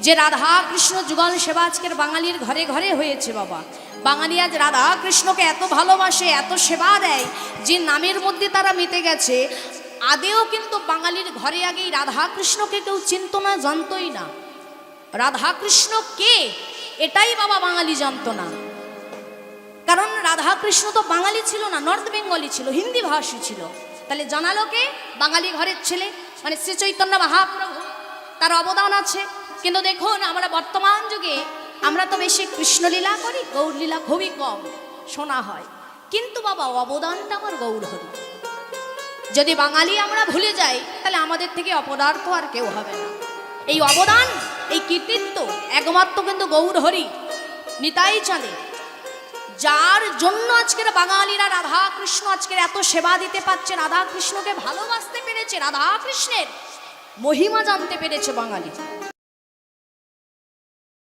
যে রাধা কৃষ্ণ যুগল সেবা আজকের বাঙালির ঘরে ঘরে হয়েছে বাবা। বাঙালি আজ রাধা কৃষ্ণকে এত ভালোবাসে, এত সেবা দেয়, যে নামের মধ্যে তারা মেতে গেছে। আদেও কিন্তু বাঙালির ঘরে আগেই রাধা কৃষ্ণকে কেউ চিনত না জানতই না। রাধা কৃষ্ণ কে? এটাই বাবা বাঙালি জানতো না। কারণ রাধা কৃষ্ণ তো বাঙালি ছিল না, নর্থ বেঙ্গলি ছিল, হিন্দি ভাষী ছিল। তাহলে জানালো কে? বাঙালি ঘরের ছেলে মানে শ্রী চৈতন্য মহাপ্রভু। তার অবদান আছে। কিন্তু দেখুন, আমরা বর্তমান যুগে, আমরা তো বেশি কৃষ্ণলীলা করি, গৌরলীলা খুবই কম, শোনা হয়। কিন্তু বাবা, অবদানটা আমার গৌর হরি। যদি বাঙালি আমরা ভুলে যাই, তাহলে আমাদের থেকে অপদার্থ আর কেউ হবে না। এই অবদান, এই কৃতিত্ব একমাত্র কিন্তু গৌর হরি। নিতাই চাঁদে যার জন্য আজকের বাঙালিরা রাধা কৃষ্ণ আজকের এত সেবা দিতে পারছে রাধা কৃষ্ণকে ভালোবাসতে পেরেছে রাধা কৃষ্ণের মহিমা জানতে পেরেছে বাঙালি।